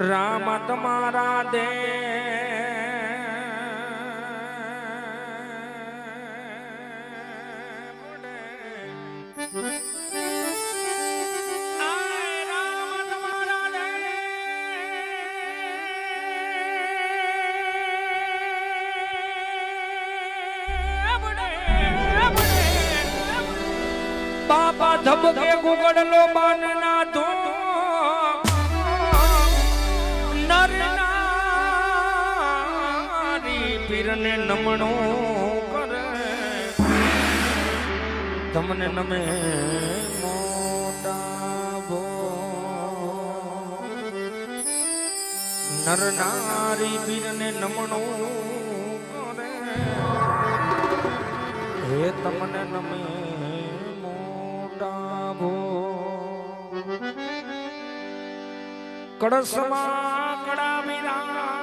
રામ તમારા દે. બાપા ધબકે ગુગડલો બાનના ધો નમણો કરે. તમને નમે નર નારી બીરને નમણો કરે. હે તમને નમે મોટા ભો કળશમાં કડા વિરાજે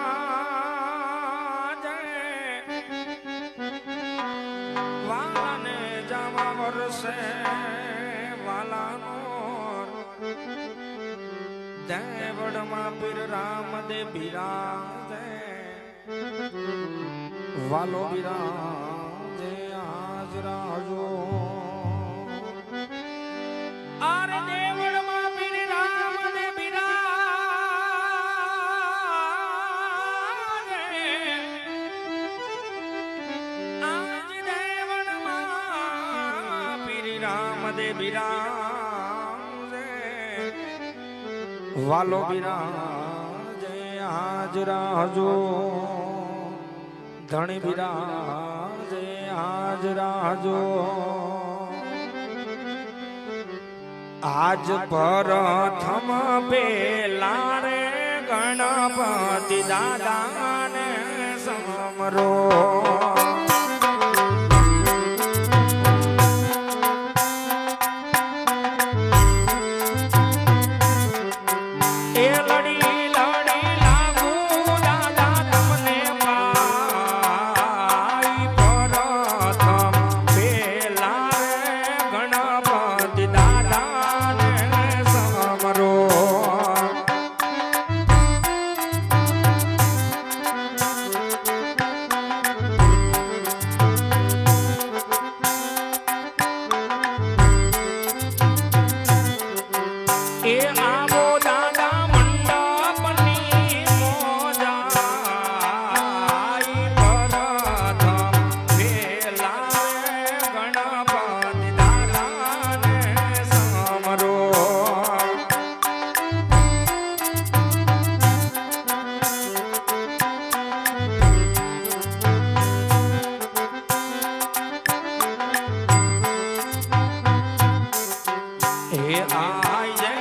દેવડમાં પીર રામ દે બિરાજે. વાલો બિરાજે. વાલો બિરાજે આજ રાજો ધણી બિરાજે આજ રાજો આજ પ્રથમ પેલા રે ગણપતિ દાદાને સમરો હે આયે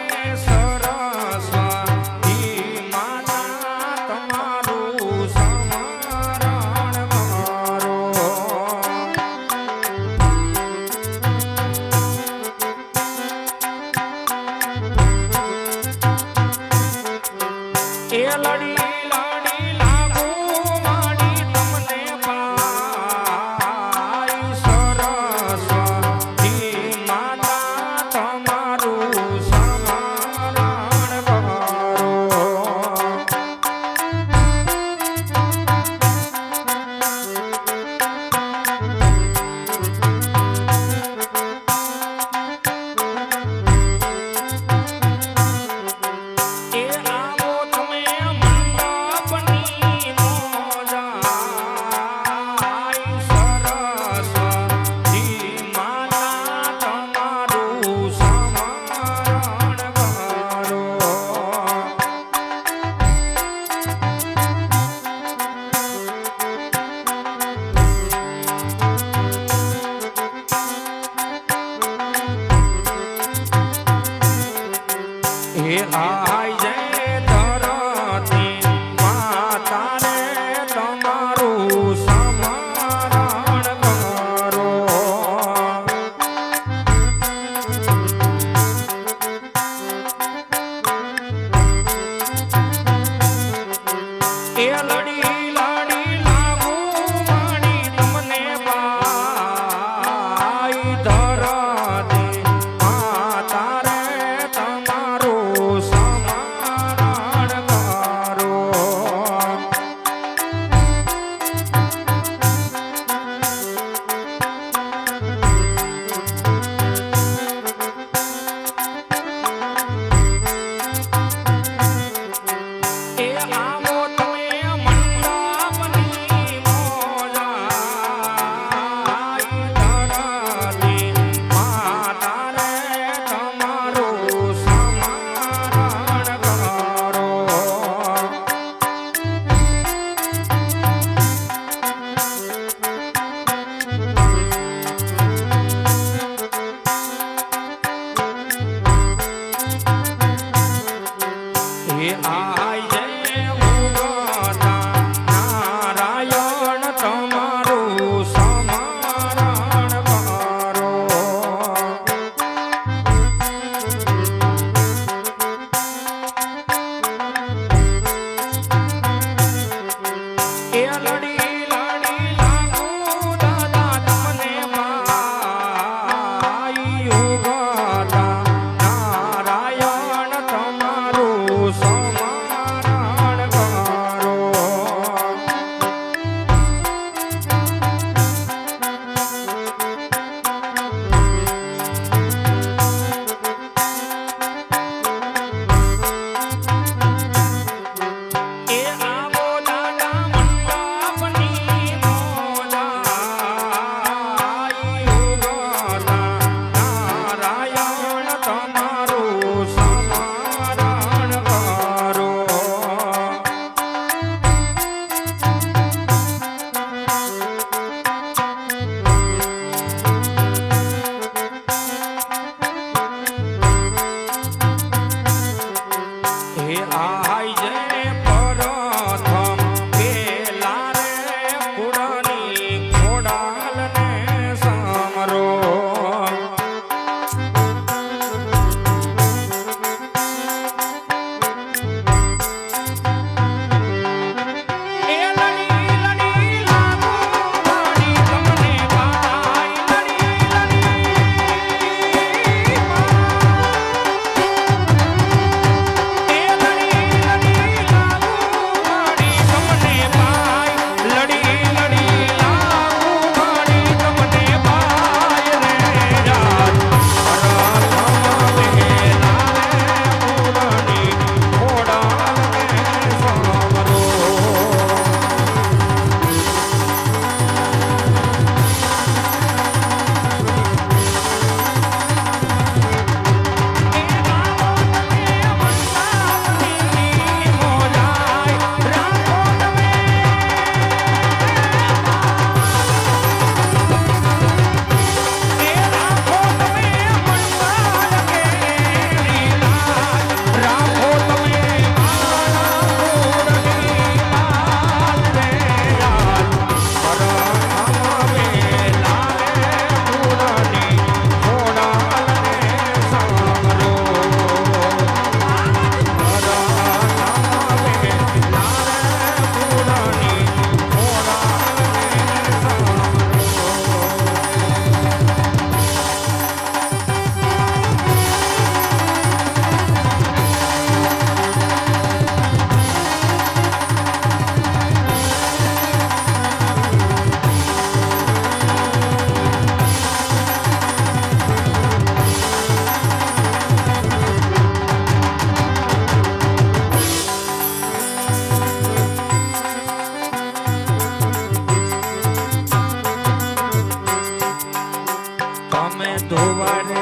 তোমার